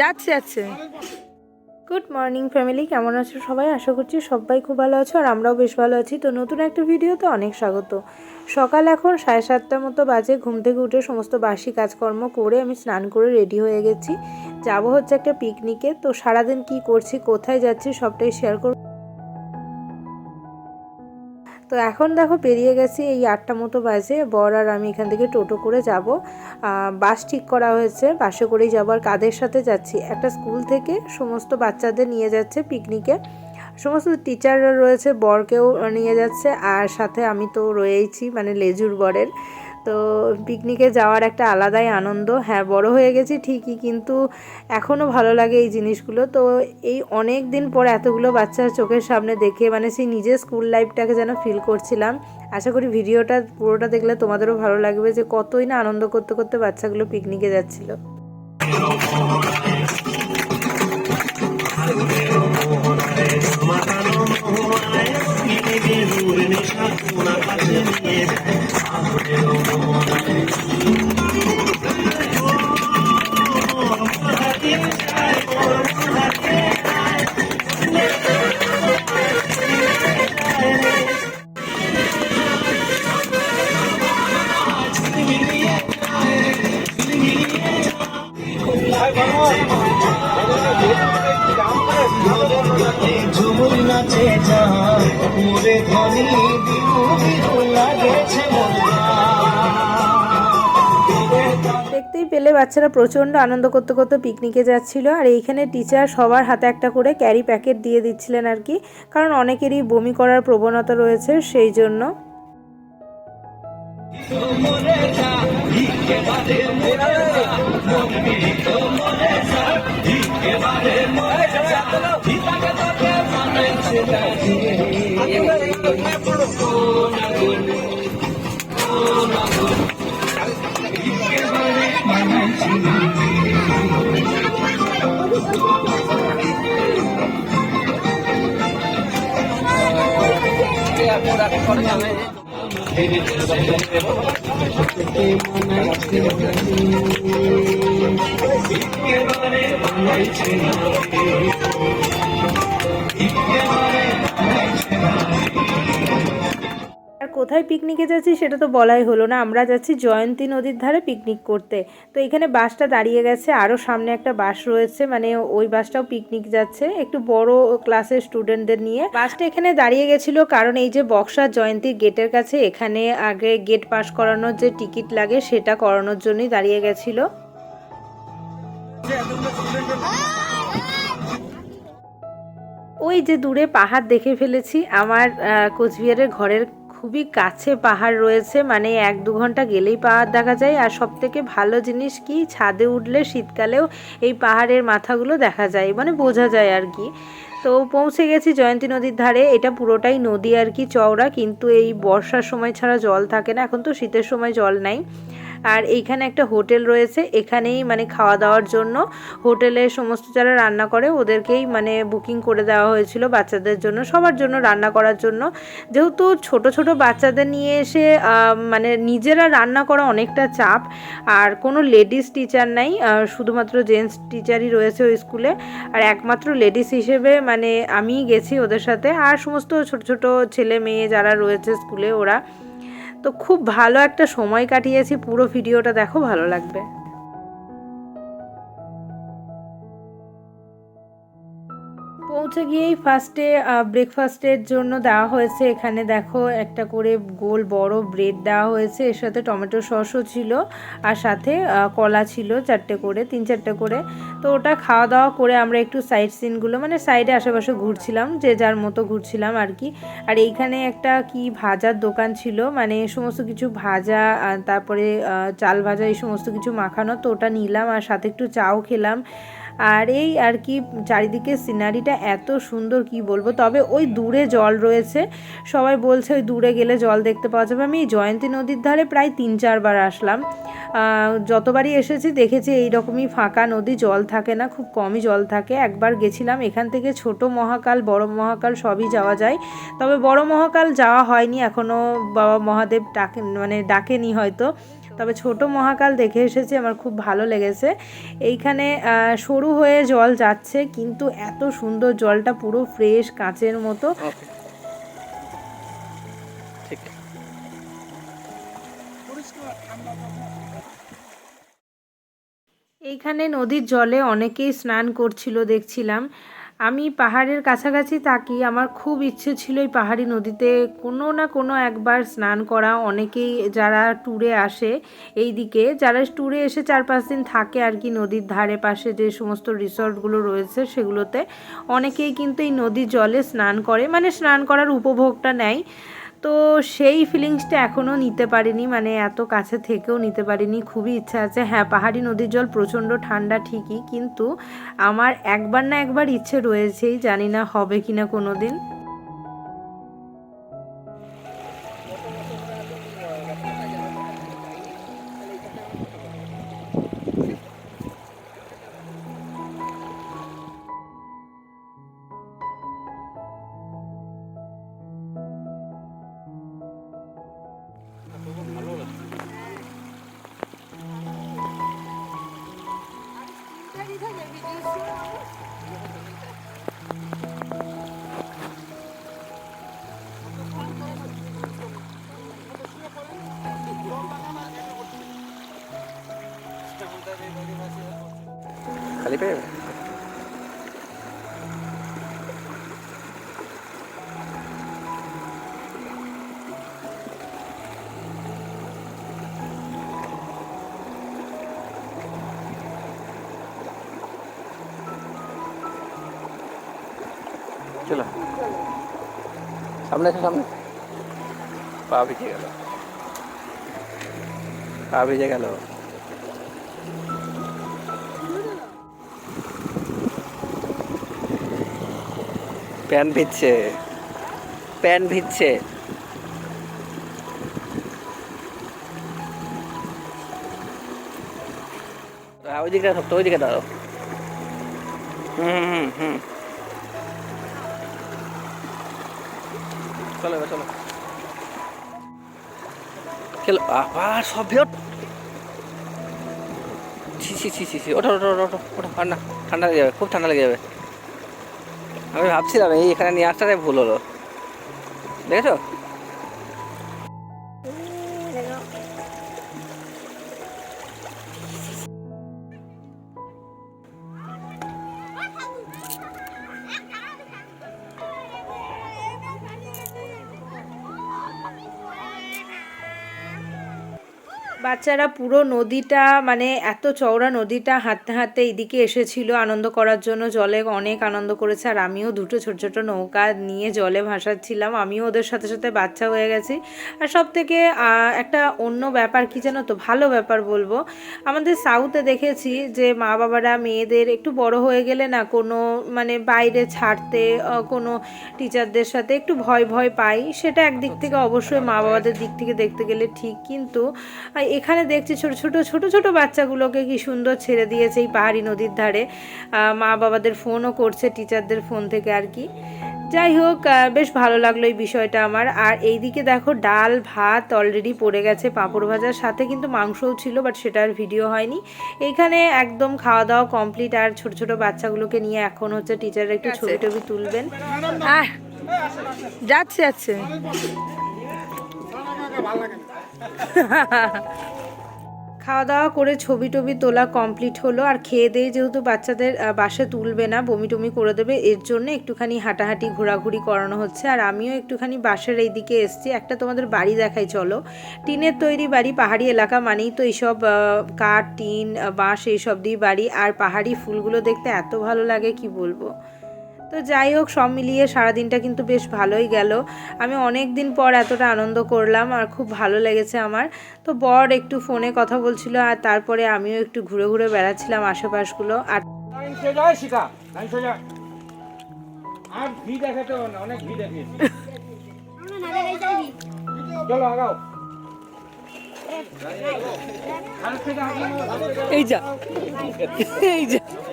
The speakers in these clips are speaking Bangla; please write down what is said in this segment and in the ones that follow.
যাচ্ছে যাচ্ছে। গুড মর্নিং ফ্যামিলি কেমন আছো সবাই? আশা করছি সবাই খুব ভালো আছো আর আমরাও বেশ ভালো আছি। তো নতুন একটা ভিডিওতে অনেক স্বাগত। সকাল এখন সাড়ে সাতটার মতো বাজে। ঘুম থেকে উঠে সমস্ত বাসি কাজকর্ম করে আমি স্নান করে রেডি হয়ে গেছি। যাব হচ্ছে একটা পিকনিকে তো সারাদিন কি করছি, কোথায় যাচ্ছি সবটাই শেয়ার করব। তো এখন দেখো পেরিয়ে গেছি, এই আটটা মতো বাজে। বর আর আমি এখান থেকে টোটো করে যাব। বাস ঠিক করা হয়েছে, বাসে করেই যাব। আর কাদের সাথে যাচ্ছি? একটা স্কুল থেকে সমস্ত বাচ্চাদের নিয়ে যাচ্ছে পিকনিকে সমস্ত টিচাররা রয়েছে, বরকেও নিয়ে যাচ্ছে। আর সাথে আমি তো রয়েইছি মানে লেজুর বরের। তো পিকনিকে যাওয়ার একটা আলাদাই আনন্দ। হ্যাঁ বড় হয়ে গেছি ঠিকই, কিন্তু এখনও ভালো লাগে এই জিনিসগুলো। তো এই অনেক দিন পর এতগুলো বাচ্চার চোখের সামনে দেখে মানে সেই নিজের স্কুল লাইফটাকে যেন ফিল করছিলাম। আশা করি ভিডিওটা পুরোটা দেখলে তোমাদেরও ভালো লাগবে যে কতই না আনন্দ করতে করতে বাচ্চাগুলো পিকনিকে যাচ্ছিল। পেলে বাচ্চারা প্রচণ্ড আনন্দ করতে করতে পিকনিকে যাচ্ছিল। আর এইখানে টিচার সবার হাতে একটা করে ক্যারি প্যাকেট দিয়ে দিচ্ছিলেন আর কি, কারণ অনেকেরই বমি করার প্রবণতা রয়েছে সেই জন্য। আর কোথায় পিকনিকে যাচ্ছি সেটা তো বলাই হলো না। আমরা যাচ্ছি জয়ন্তী নদীর ধারে পিকনিক করতে। তো এখানে বাসটা দাঁড়িয়ে গেছে। আরও সামনে একটা বাস রয়েছে। মানে ওই বাসটাও পিকনিক যাচ্ছে। একটু বড় ক্লাসের স্টুডেন্টদের নিয়ে। বাসটা এখানে দাঁড়িয়ে গেছিল কারণ এই যে বক্সা জয়ন্তীর গেটের কাছে, এখানে আগে গেট পাস করানোর যে টিকিট লাগে, সেটা করানোর জন্যই দাঁড়িয়ে গেছিল। ওই যে দূরে পাহাড় দেখে ফেলেছি। আমার কোচবিহারের ঘরের খুবই কাছে পাহাড় রয়েছে মানে এক দু ঘণ্টা গেলেই পাহাড় দেখা যায়। আর সব থেকে ভালো জিনিস কি, ছাদে উঠলে শীতকালেও এই পাহাড়ের মাথাগুলো দেখা যায় মানে বোঝা যায় আর কি। তো পৌঁছে গেছি জয়ন্তী নদীর ধারে, এটা পুরোটাই নদী আর কি, চওড়া, কিন্তু এই বর্ষার সময় ছাড়া জল থাকে না, এখন তো শীতের সময় জল নাই। আর এইখানে একটা হোটেল রয়েছে, এখানেই মানে খাওয়া দাওয়ার জন্য হোটেলে সমস্ত যারা রান্না করে ওদেরকেই মানে বুকিং করে দেওয়া হয়েছিল বাচ্চাদের জন্য, সবার জন্য রান্না করার জন্য। যেহেতু ছোট ছোট বাচ্চাদের নিয়ে এসে মানে নিজেরা রান্না করা অনেকটা চাপ, আর কোনো লেডিস টিচার নাই শুধুমাত্র জেন্টস টিচারই রয়েছে ওই স্কুলে। আর একমাত্র লেডিস হিসেবে মানে আমিই গেছি ওদের সাথে। আর সমস্ত ছোট ছোট ছেলে মেয়ে যারা রয়েছে স্কুলে ওরা তো খুব ভালো একটা সময় কাটিয়েছি পুরো ভিডিওটা দেখো ভালো লাগবে। পৌঁছে গিয়েই ফার্স্টে ব্রেকফাস্টের জন্য দেওয়া হয়েছে। এখানে দেখো একটা করে গোল বড় ব্রেড দেওয়া হয়েছে। এর সাথে টমেটো সসও ছিল আর সাথে কলা ছিল চারটে করে, তিন চারটে করে। তো ওটা খাওয়া দাওয়া করে আমরা একটু সাইড সিনগুলো মানে সাইডে আশেপাশে ঘুরছিলাম, যে যার মতো ঘুরছিলাম আর কি। আর এইখানে একটা কি ভাজার দোকান ছিল মানে সমস্ত কিছু ভাজা তারপরে চাল ভাজা, এই সমস্ত কিছু মাখানো। তো ওটা নিলাম আর সাথে একটু চাও খেলাম। আর এই আর কি চারিদিকে সিনারিটা এত সুন্দর, কি বলব? তবে ওই দূরে জল রয়েছে। সবাই বলছে ওই দূরে গেলে জল দেখতে পাওয়া যাবে। আমি জয়ন্তী নদীর ধারে প্রায় তিন চারবার আসলাম। যতবারই এসেছি দেখেছি এই রকমই ফাঁকা নদী, জল থাকে না, খুব কমই জল থাকে। একবার গেছিলাম, এখান থেকে ছোট মহাকাল, বড় মহাকাল সবই যাওয়া যায়। তবে বড় মহাকাল যাওয়া হয়নি এখনও বাবা মহাদেব ডাকে মানে ডাকেনি হয়তো। তবে ছোট মহাকাল দেখে এসেছি আমার খুব ভালো লেগেছে। এইখানে সরু হয়ে জল যাচ্ছে কিন্তু এত সুন্দর জলটা পুরো ফ্রেশ কাঁচের মতো। এইখানে নদীর জলে অনেকেই স্নান করছিল দেখছিলাম। আমি পাহাড়ের কাছাকাছি থাকি, আমার খুব ইচ্ছে ছিল এই পাহাড়ি নদীতে কোনো না কোনো একবার স্নান করা। অনেকেই যারা ট্যুরে আসে এই দিকে যারা ট্যুরে এসে চার পাঁচ দিন থাকে আর কি নদীর ধারে পাশে যে সমস্ত রিসর্টগুলো রয়েছে সেগুলোতে, অনেকেই কিন্তু এই নদীর জলে স্নান করে। মানে স্নান করার উপভোগটা নেয়। তো সেই ফিলিংসটা এখনও নিতে পারিনি মানে এত কাছে থেকেও নিতে পারিনি। খুবই ইচ্ছা আছে। হ্যাঁ পাহাড়ি নদীর জল প্রচণ্ড ঠান্ডা ঠিকই, কিন্তু আমার একবার না একবার ইচ্ছে রয়েছেই, জানি না হবে কি না কোনো দিন খালি চলো সামনে এসো সামনে। পা ভিজে গেল। পা ভিজে গেল। প্যান ভিজছে। প্যান ভিজছে। ওইদিকে সব তো, ওইদিকে দাঁড়াও। হুম হুম হুম চলো চলো। খেলো, আবার সব ভিড় ছি ছি ছি ছি, ওঠো ওঠো ওঠো ওঠো, ঠান্ডা ঠান্ডা লেগে যাবে, খুব ঠান্ডা লেগে যাবে। আমি ভাবছিলাম এই এখানে নিয়ে আসাটাই ভুল হলো। দেখেছ? বাচ্চারা পুরো নদীটা মানে এত চওড়া নদীটা হাঁটতে হাঁটতে এইদিকে এসেছিল আনন্দ করার জন্য। জলে অনেক আনন্দ করেছে আর আমিও দুটো ছোট ছোট নৌকা নিয়ে জলে ভাসাচ্ছিলাম। আমিও ওদের সাথে সাথে বাচ্চা হয়ে গেছি। আর সব থেকে একটা অন্য ব্যাপার কি জানো তো? ভালো ব্যাপার বলব। আমাদের সাউথে দেখেছি যে মা বাবারা মেয়েদের একটু বড় হয়ে গেলে না কোনো মানে বাইরে ছাড়তে কোনো টিচারদের সাথে একটু ভয় ভয় পাই। সেটা একদিক থেকে অবশ্যই মা বাবাদের দিক থেকে দেখতে গেলে ঠিক। কিন্তু এখানে দেখছি ছোট ছোট ছোট ছোট বাচ্চাগুলোকে কি সুন্দর ছেড়ে দিয়েছে এই পাহাড়ি নদীর ধারে। মা বাবাদের ফোনও করছে টিচারদের ফোন থেকে আর কি। যাই হোক বেশ ভালো লাগল এই বিষয়টা আমার। আর এইদিকে দেখো, ডাল, ভাত অলরেডি পড়ে গেছে পাঁপড় ভাজার সাথে, কিন্তু মাংসও ছিল বাট সেটার ভিডিও হয়নি। এইখানে একদম খাওয়া দাওয়া কমপ্লিট আর ছোট ছোট বাচ্চাগুলোকে নিয়ে এখন হচ্ছে টিচাররা একটু ছবি টবি তুলবেন। আহ, যাচ্ছে যাচ্ছে। খাওয়া দাওয়া করে ছবি টবি তোলা কমপ্লিট হলো। আর খেয়ে দিয়ে যেহেতু বাচ্চাদের বাসে তুলবে না বমি টমি করে দেবে, এর জন্য একটুখানি হাঁটাহাঁটি, ঘোরাঘুরি করানো হচ্ছে। আর আমিও একটুখানি বাসের এই দিকে এসছি। একটা তোমাদের বাড়ি দেখাই, চলো। টিনের তৈরি বাড়ি, পাহাড়ি এলাকা মানেই তো এইসব কাঠ, টিন, বাঁশ, এইসব দিয়ে বাড়ি। আর পাহাড়ি ফুলগুলো দেখতে এত ভালো লাগে, কি বলব? তো যাই হোক সব মিলিয়ে সারাদিনটা কিন্তু বেশ ভালোই গেল। আমি অনেক দিন পর এতটা আনন্দ করলাম আর খুব ভালো লেগেছে আমার। তো বর একটু ফোনে কথা বলছিল আর তারপরে আমিও একটু ঘুরে ঘুরে বেড়াচ্ছিলাম আশেপাশগুলো। আর এই যা। এই লাইন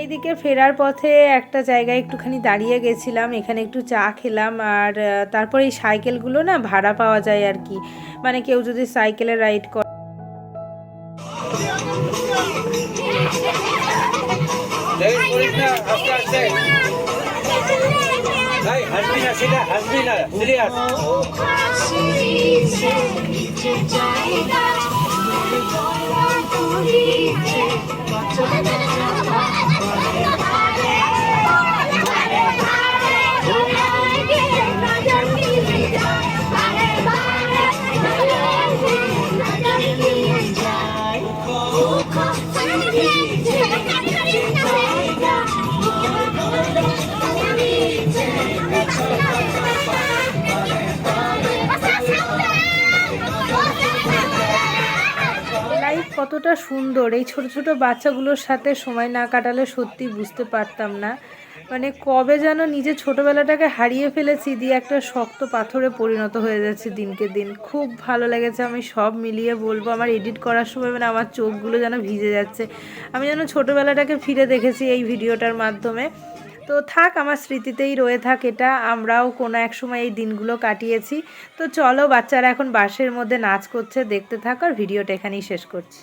এইদিকে ফেরার পথে একটা জায়গায় একটুখানি দাঁড়িয়ে গেছিলাম এখানে একটু চা খেলাম আর তারপর এই সাইকেলগুলো না ভাড়া পাওয়া যায় আর কি। মানে কেউ যদি সাইকেলে রাইড করে সিরিয়াস। কতটা সুন্দর। এই ছোট ছোট বাচ্চাগুলোর সাথে সময় না কাটালে সত্যি বুঝতে পারতাম না। মানে কবে যেন নিজের ছোটবেলাটাকে হারিয়ে ফেলেছি, দিয়ে একটা শক্ত পাথরে পরিণত হয়ে যাচ্ছে দিনকে দিন। খুব ভালো লেগেছে, আমি সব মিলিয়ে বলব, আমার এডিট করার সময় মানে আমার চোখগুলো যেন ভিজে যাচ্ছে। আমি যেন ছোটবেলাটাকে ফিরে দেখেছি এই ভিডিওটার মাধ্যমে। তো থাক, আমার স্মৃতিতেই রয়ে থাক এটা। আমরাও কোনো এক সময় এই দিনগুলো কাটিয়েছি। তো চলো, বাচ্চারা এখন বাসের মধ্যে নাচ করছে, দেখতে থাক, আর ভিডিওটা এখানেই শেষ করছি।